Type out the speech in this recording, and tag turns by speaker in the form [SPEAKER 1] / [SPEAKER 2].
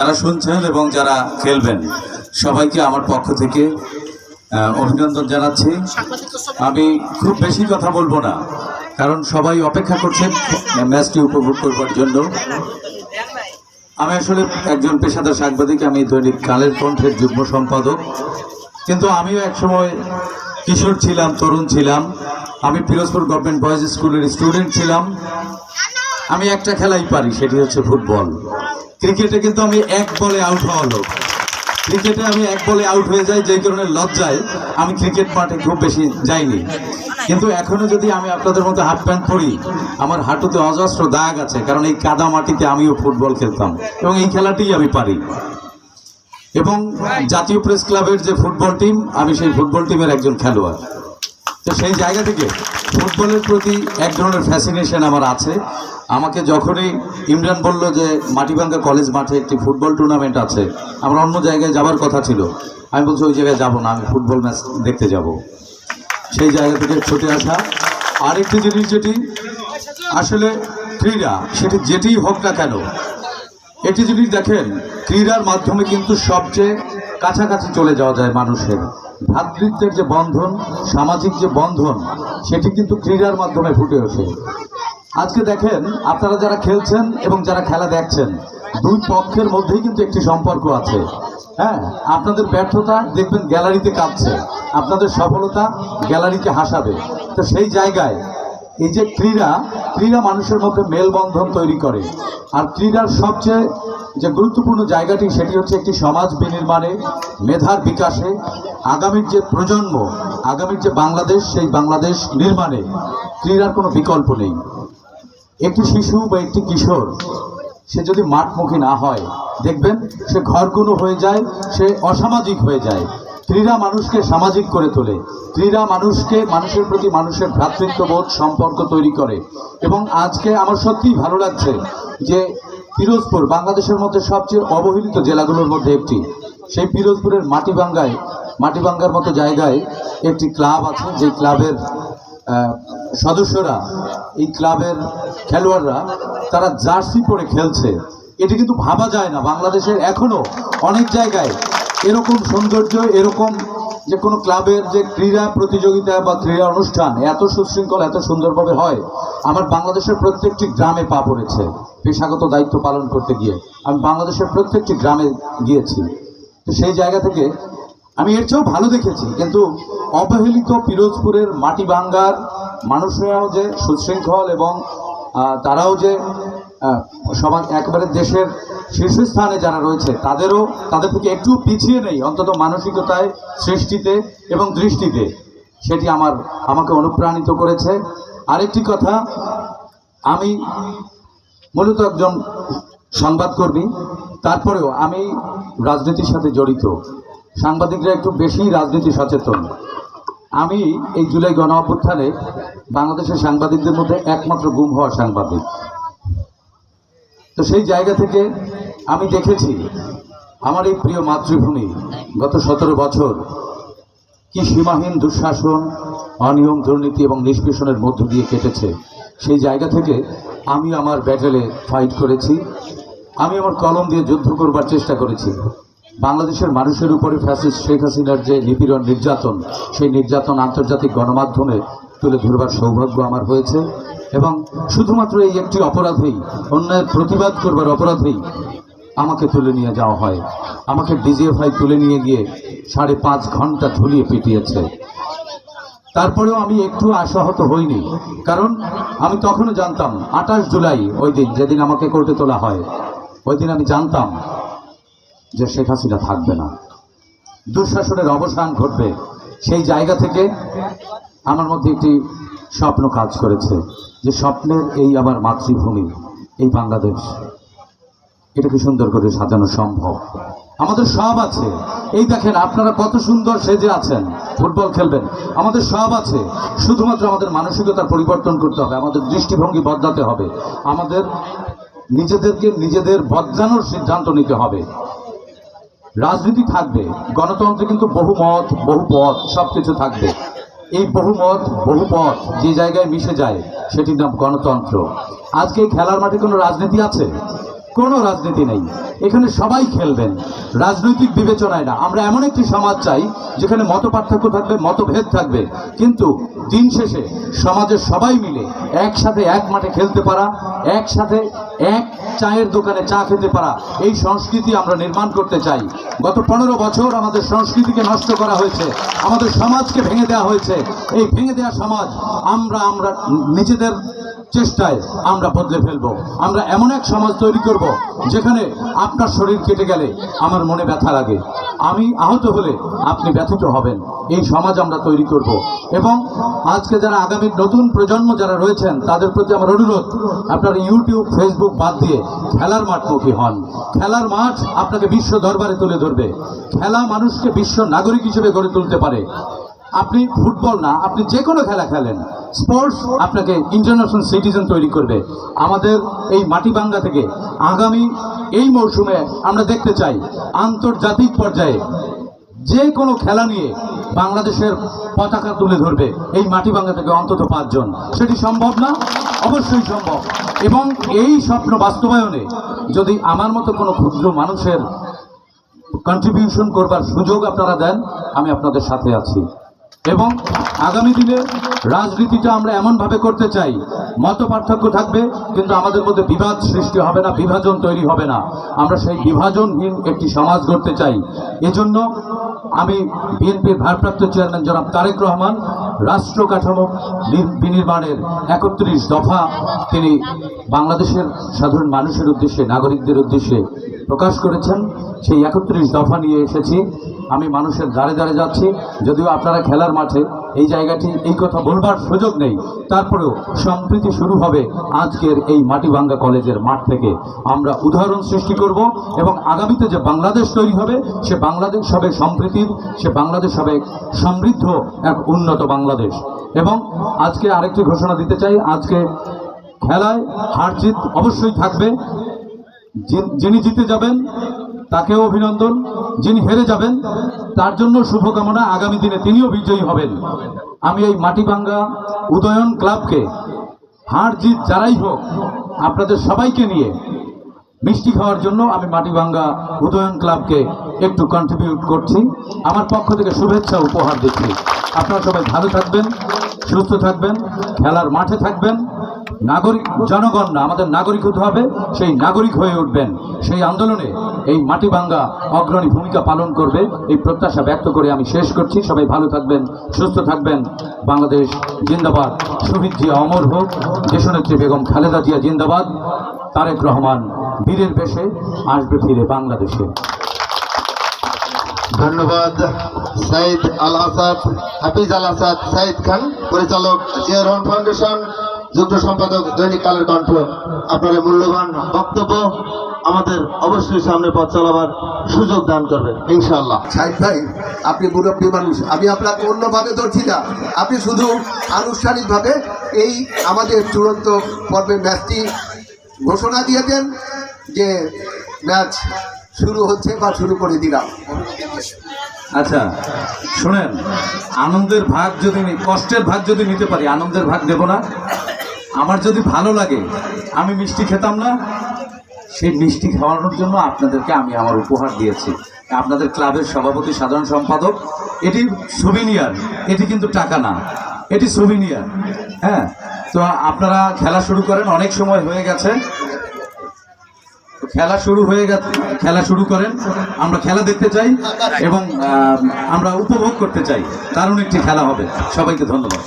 [SPEAKER 1] যারা শুনছেন এবং যারা খেলবেন, সবাইকে আমার পক্ষ থেকে অভিনন্দন জানাচ্ছি। আমি খুব বেশি কথা বলব না, কারণ সবাই অপেক্ষা করছেন ম্যাচটি উপভোগ করবার জন্য। আমি আসলে একজন পেশাদার সাংবাদিক, আমি দৈনিক কালের কণ্ঠের যুগ্ম সম্পাদক। কিন্তু আমিও একসময় কিশোর ছিলাম, তরুণ ছিলাম। আমি পিরোজপুর গভর্নমেন্ট বয়েজ স্কুলের স্টুডেন্ট ছিলাম। আমি একটা খেলাই পারি, সেটি হচ্ছে ফুটবল। ক্রিকেটে কিন্তু আমি এক বলে আউট হওয়া লোক। ক্রিকেটে আমি এক বলে আউট হয়ে যাই যেই কারণে লজ্জায় আমি ক্রিকেট মাঠে খুব বেশি যাইনি। কিন্তু এখনও যদি আমি আপনাদের মতো হাফ প্যান্ট পরি, আমার হাঁটুতে অজস্র দাগ আছে, কারণ এই কাদা মাটিতে আমিও ফুটবল খেলতাম এবং এই খেলাটিই আমি পারি। এবং জাতীয় প্রেস ক্লাবের যে ফুটবল টিম, আমি সেই ফুটবল টিমের একজন খেলোয়াড়। তো সেই জায়গা থেকে ফুটবলের প্রতি এক ধরনের ফ্যাসিনেশন আমার আছে। আমাকে যখনই ইমরান বলল যে মাটিভাঙ্গা কলেজ মাঠে একটি ফুটবল টুর্নামেন্ট আছে, আমার অন্য জায়গায় যাবার কথা ছিল। আমি বলছি, ওই জায়গায় যাব না, আমি ফুটবল ম্যাচ দেখতে যাব। সেই জায়গা থেকে ছুটে আসা। আরেকটি জিনিস যেটি, আসলে ক্রীড়া, সেটি যেটি হোক না কেন একটি জিনিস দেখেন, ক্রীড়ার মাধ্যমে কিন্তু সবচেয়ে কাছাকাছি চলে যাওয়া যায় মানুষের। ভ্রাতৃত্বের যে বন্ধন, সামাজিক যে বন্ধন, সেটি কিন্তু ক্রীড়ার মাধ্যমে ফুটে ওঠে। আজকে দেখেন আপনারা যারা খেলছেন এবং যারা খেলা দেখছেন, দুই পক্ষের মধ্যেই কিন্তু একটি সম্পর্ক আছে। হ্যাঁ আপনাদের ব্যর্থতা দেখবেন গ্যালারিতে কাঁদছে আপনাদের সফলতা গ্যালারিকে হাসাবে। তো সেই জায়গায় এই যে ক্রীড়া ক্রীড়া মানুষের মধ্যে মেলবন্ধন তৈরি করে। আর ক্রীড়ার সবচেয়ে যে গুরুত্বপূর্ণ জায়গাটি, সেটি হচ্ছে একটি সমাজ বিনির্মাণে, মেধার বিকাশে। আগামীর যে প্রজন্ম, আগামীর যে বাংলাদেশ, সেই বাংলাদেশ নির্মাণে ক্রীড়ার কোনো বিকল্প নেই। একটি শিশু বা একটি কিশোর, সে যদি মাঠমুখী না হয়, দেখবেন সে ঘরকুনো হয়ে যায়, সে অসামাজিক হয়ে যায়। ক্রীড়া মানুষকে সামাজিক করে তোলে। ক্রীড়া মানুষকে, মানুষের প্রতি মানুষের ভ্রাতৃত্ববোধ, সম্পর্ক তৈরি করে। এবং আজকে আমার সত্যিই ভালো লাগছে যে পিরোজপুর, বাংলাদেশের মধ্যে সবচেয়ে অবহেলিত জেলাগুলোর মধ্যে একটি। সেই পিরোজপুরের মাটিবাঙ্গায় মাটিবাঙ্গার মতো জায়গায় একটি ক্লাব আছে যে ক্লাবের সদস্যরা, এই ক্লাবের খেলোয়াড়রা, তারা জার্সি পরে খেলছে। এটি কিন্তু ভাবা যায় না। বাংলাদেশের এখনও অনেক জায়গায় এরকম সৌন্দর্য, এরকম যে কোনো ক্লাবের যে ক্রীড়া প্রতিযোগিতা বা ক্রীড়া অনুষ্ঠান এত সুশৃঙ্খল, এত সুন্দরভাবে হয়, আমার বাংলাদেশের প্রত্যেকটি গ্রামে পা পড়েছে, পেশাগত দায়িত্ব পালন করতে গিয়ে। আমি বাংলাদেশের প্রত্যেকটি গ্রামে গিয়েছি। তো সেই জায়গা থেকে আমি এর চেয়েও ভালো দেখেছি, কিন্তু অবহেলিত পিরোজপুরের মাটি ভাঙ্গার মানুষরাও যে সুশৃঙ্খল এবং তারাও যে সমাজ একেবারে দেশের শীর্ষস্থানে যারা রয়েছে, তাদেরও, তাদের থেকে একটু পিছিয়ে নেই অন্তত মানসিকতায় সৃষ্টিতে এবং দৃষ্টিতে। সেটি আমার, আমাকে অনুপ্রাণিত করেছে। আরেকটি কথা, আমি মূলত একজন সংবাদকর্মী, তারপরেও আমি রাজনীতির সাথে জড়িত। সাংবাদিকরা একটু বেশি রাজনীতি সচেতন। আমি এই জুলাই গণ অভ্যুত্থানে বাংলাদেশের সাংবাদিকদের মধ্যে একমাত্র গুম হওয়া সাংবাদিক। তো সেই জায়গা থেকে আমি দেখেছি, আমার এই প্রিয় মাতৃভূমি গত সতেরো বছর কি সীমাহীন দুঃশাসন, অনিয়ম দুর্নীতি এবং নিষ্পেষণের মধ্য দিয়ে কেটেছে। সেই জায়গা থেকে আমি আমার ব্যাটেলে ফাইট করেছি। আমি আমার কলম দিয়ে যুদ্ধ করবার চেষ্টা করেছি। বাংলাদেশের মানুষের উপরে ফ্যাসিস্ট শেখ হাসিনার যে নিপীড়ন নির্যাতন, সেই নির্যাতন আন্তর্জাতিক গণমাধ্যমে তুলে ধরবার সৌভাগ্য আমার হয়েছে। এবং শুধুমাত্র এই একটি অপরাধেই, অন্যায়ের প্রতিবাদ করবার অপরাধেই আমাকে তুলে নিয়ে যাওয়া হয়। আমাকে ডিজিএফআই তুলে নিয়ে গিয়ে সাড়ে পাঁচ ঘণ্টা ঝুলিয়ে পিটিয়েছে। তারপরেও আমি একটু আশাহত হইনি, কারণ আমি তখনও জানতাম, আঠাশ জুলাই ওই দিন, যেদিন আমাকে কোর্টে তোলা হয়, ওই দিন আমি জানতাম যে শেখ হাসিনা থাকবে না। দুঃশাসনের অবসান ঘটবে। সেই জায়গা থেকে আমার মধ্যে একটি স্বপ্ন কাজ করেছে যে স্বপ্নের এই আমার মাতৃভূমি, এই বাংলাদেশ, এটাকে সুন্দর করে সাজানো সম্ভব। আমাদের সব আছে। এই দেখেন, আপনারা কত সুন্দর সেজে আছেন। ফুটবল খেলবেন। আমাদের সব আছে। শুধুমাত্র আমাদের মানসিকতার পরিবর্তন করতে হবে, আমাদের দৃষ্টিভঙ্গি বদলাতে হবে, আমাদের নিজেদেরকে নিজেদের বদলানোর সিদ্ধান্ত নিতে হবে। রাজনীতি থাকবে, গণতন্ত্রে কিন্তু বহু মত বহু পথ সব কিছু থাকবে। এই বহু মত বহু পথ যে জায়গায় মিশে যায়, সেটির নাম গণতন্ত্র। আজকে খেলার মাঠে কোনো রাজনীতি আছে? কোনো রাজনীতি নেই। এখানে সবাই খেলবেন। রাজনৈতিক বিবেচনায় না। আমরা এমন একটি সমাজ চাই, যেখানে মত পার্থক্য থাকবে, মতভেদ থাকবে। কিন্তু দিন শেষে সমাজের সবাই মিলে একসাথে এক মাঠে খেলতে পারা, একসাথে এক চায়ের দোকানে চা খেতে পারা, এই সংস্কৃতি আমরা নির্মাণ করতে চাই। গত পনেরো বছর আমাদের সংস্কৃতিকে নষ্ট করা হয়েছে, আমাদের সমাজকে ভেঙে দেওয়া হয়েছে। এই ভেঙে দেওয়া সমাজ আমরা আমরা নিজেদের চেষ্টায় আমরা বদলে ফেলব। আমরা এমন এক সমাজ তৈরি করব যেখানে আপনার শরীর কেটে গেলে আমার মনে ব্যথা লাগে। আমি আহত হলে আপনি ব্যথিত হবেন। এই সমাজ আমরা তৈরি করব। এবং আজকে যারা আগামী নতুন প্রজন্ম যারা রয়েছেন, তাদের প্রতি আমার অনুরোধ, আপনারা ইউটিউব, ফেসবুক বাদ দিয়ে খেলার মাঠমুখী হন। খেলার মাঠ আপনাকে বিশ্ব দরবারে তুলে ধরবে। খেলা মানুষকে বিশ্ব নাগরিক হিসেবে গড়ে তুলতে পারে। আপনি ফুটবল না, আপনি যে কোনো খেলা খেলেন স্পোর্টস আপনাকে ইন্টারন্যাশনাল সিটিজেন তৈরি করবে। আমাদের এই মাটিবাঙ্গা থেকে আগামী এই মৌসুমে আমরা দেখতে চাই আন্তর্জাতিক পর্যায়ে যে কোনো খেলা নিয়ে বাংলাদেশের পতাকা তুলে ধরবে এই মাটিবাঙ্গা থেকে অন্তত পাঁচজন। সেটি সম্ভব না, অবশ্যই সম্ভব। এবং এই স্বপ্ন বাস্তবায়নে যদি আমার মতো কোনো ক্ষুদ্র মানুষের কন্ট্রিবিউশন করবার সুযোগ আপনারা দেন, আমি আপনাদের সাথে আছি। এবং আগামী দিনে রাজনীতিটা আমরা এমনভাবে করতে চাই, মত পার্থক্য থাকবে, কিন্তু আমাদের মধ্যে বিবাদ সৃষ্টি হবে না, বিভাজন তৈরি হবে না। আমরা সেই বিভাজনহীন একটি সমাজ গড়তে চাই। এজন্য আমি বিএনপির ভারপ্রাপ্ত চেয়ারম্যান জনাব তারেক রহমান, রাষ্ট্র কাঠামো নির- বিনির্মাণের একত্রিশ দফা তিনি বাংলাদেশের সাধারণ মানুষের উদ্দেশ্যে, নাগরিকদের উদ্দেশ্যে প্রকাশ করেছেন। সেই একত্রিশ দফা নিয়ে এসেছি। আমি মানুষের দ্বারে দ্বারে যাচ্ছি, যদিও আপনারা খেলার মাঠে এই জায়গাটি, এই কথা বলবার সুযোগ নেই। তারপরেও সম্প্রীতি শুরু হবে আজকের এই মাটিভাঙ্গা কলেজের মাঠ থেকে। আমরা উদাহরণ সৃষ্টি করব এবং আগামীতে যে বাংলাদেশ তৈরি হবে, সে বাংলাদেশ হবে সম্প্রীতির, সে বাংলাদেশ হবে সমৃদ্ধ এক উন্নত বাংলাদেশ। এবং আজকে আরেকটি ঘোষণা দিতে চাই, আজকে খেলায় হার জিত অবশ্যই থাকবে। যিনি জিতে যাবেন তাকেও অভিনন্দন, যিনি হেরে যাবেন, তার জন্য শুভকামনা আগামী দিনে তিনিও বিজয়ী হবেন। আমি এই মাটিভাঙ্গা উদয়ন ক্লাবকে হার জিত যারাই হোক, আপনাদের সবাইকে নিয়ে মিষ্টি খাওয়ার জন্য আমি মাটিভাঙ্গা উদয়ন ক্লাবকে একটু কন্ট্রিবিউট করছি। আমার পক্ষ থেকে শুভেচ্ছা উপহার দিচ্ছি। আপনারা সবাই ভালো থাকবেন, সুস্থ থাকবেন, খেলার মাঠে থাকবেন। নাগরিক জনগণ না, আমাদের নাগরিক হতে হবে, সেই নাগরিক হয়ে উঠবেন। সেই আন্দোলনে এই মাটিভাঙ্গা অগ্রণী ভূমিকা পালন করবে, এই প্রত্যাশা ব্যক্ত করে আমি শেষ করছি। সবাই ভালো থাকবেন, সুস্থ থাকবেন। বাংলাদেশ জিন্দাবাদ। শহীদ জিয়া অমর হোক, দেশনেত্রী বেগম খালেদা জিয়া জিন্দাবাদ। তারেক রহমান বীরের বেশে আসবে ফিরে বাংলাদেশে।
[SPEAKER 2] ধন্যবাদ, সাইদ আল আসাদ, হাফিজ আল আসাদ, সাইদ খান, পরিচালক জিয়া রহমান ফাউন্ডেশন। যুগ্ম সম্পাদক দৈনিক কালের কণ্ঠ আপনার এই মূল্যবান বক্তব্য আমাদের অবশ্যই সামনে পথ চালাবার সুযোগ দান করবে ইনশাআল্লাহ।
[SPEAKER 3] সাহেব ভাই আপনি মুরব্বী মানুষ আমি আপনাকে অন্যভাবে ধরছি না। আপনি শুধু আনুষ্ঠানিকভাবে এই আমাদের চূড়ান্ত পর্বের ম্যাচটি ঘোষণা দিয়ে দেন যে ম্যাচ শুরু হচ্ছে বা শুরু করে দিলাম।
[SPEAKER 1] আচ্ছা শোনেন আনন্দের ভাগ যদি কষ্টের ভাগ যদি নিতে পারি আনন্দের ভাগ দেব না। আমার যদি ভালো লাগে, আমি মিষ্টি খেতাম না। সেই মিষ্টি খাওয়ানোর জন্য আপনাদেরকে আমি আমার উপহার দিয়েছি। আপনাদের ক্লাবের সভাপতি, সাধারণ সম্পাদক, এটি সুবিনিয়ার এটি কিন্তু টাকা না, এটি সুবিনিয়ার হ্যাঁ তো আপনারা খেলা শুরু করেন, অনেক সময় হয়ে গেছে। খেলা শুরু হয়ে গেছে, খেলা শুরু করেন। আমরা খেলা দেখতে চাই এবং আমরা উপভোগ করতে চাই। দারুণ একটি খেলা হবে। সবাইকে ধন্যবাদ।